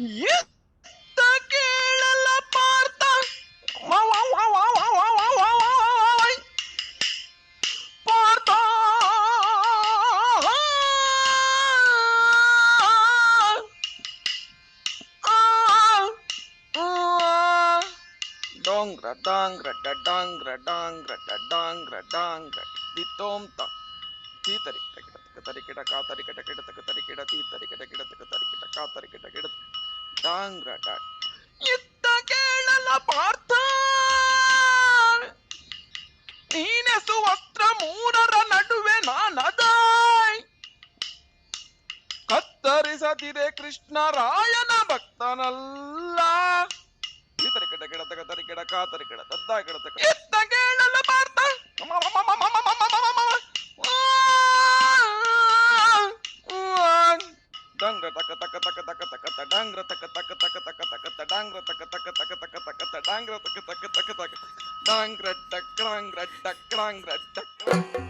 dong radang radadang radang radadang radang ditom ta ti tari kita tari kita ka tari kita kita tari kita ti tari kita kita tari kita ka tari kita kita ಟಾಂಗ್ರಟ ಇತ್ತ ಕೇಳಲ ಪಾರ್ಥ! ನೀನೆಸು ವಸ್ತ್ರ ಮೂರರ ನಡುವೆ ನಾನದ! ಕೃಷ್ಣ ಕೃಷ್ಣರಾಯನ ಭಕ್ತನಲ್ಲ! ಇತರ ಕಿಡ ಕಿಡ ತಗ ತರಿ ಕಿಡ ಕಾತರಿ ಕಿಡ ತದ್ದ ಕಿಡ டாங்கர தக்க தக்க தக்க தக்க தக்க தடாங்கர தக்க தக்க தக்க தக்க தக்க தடாங்கர தக்க தக்க தக்க தக்க தக்க தடாங்கர தக்க தக்க தக்க தக்க டாங்கர டக்ராங்கர டக்ராங்கர டக்ராங்க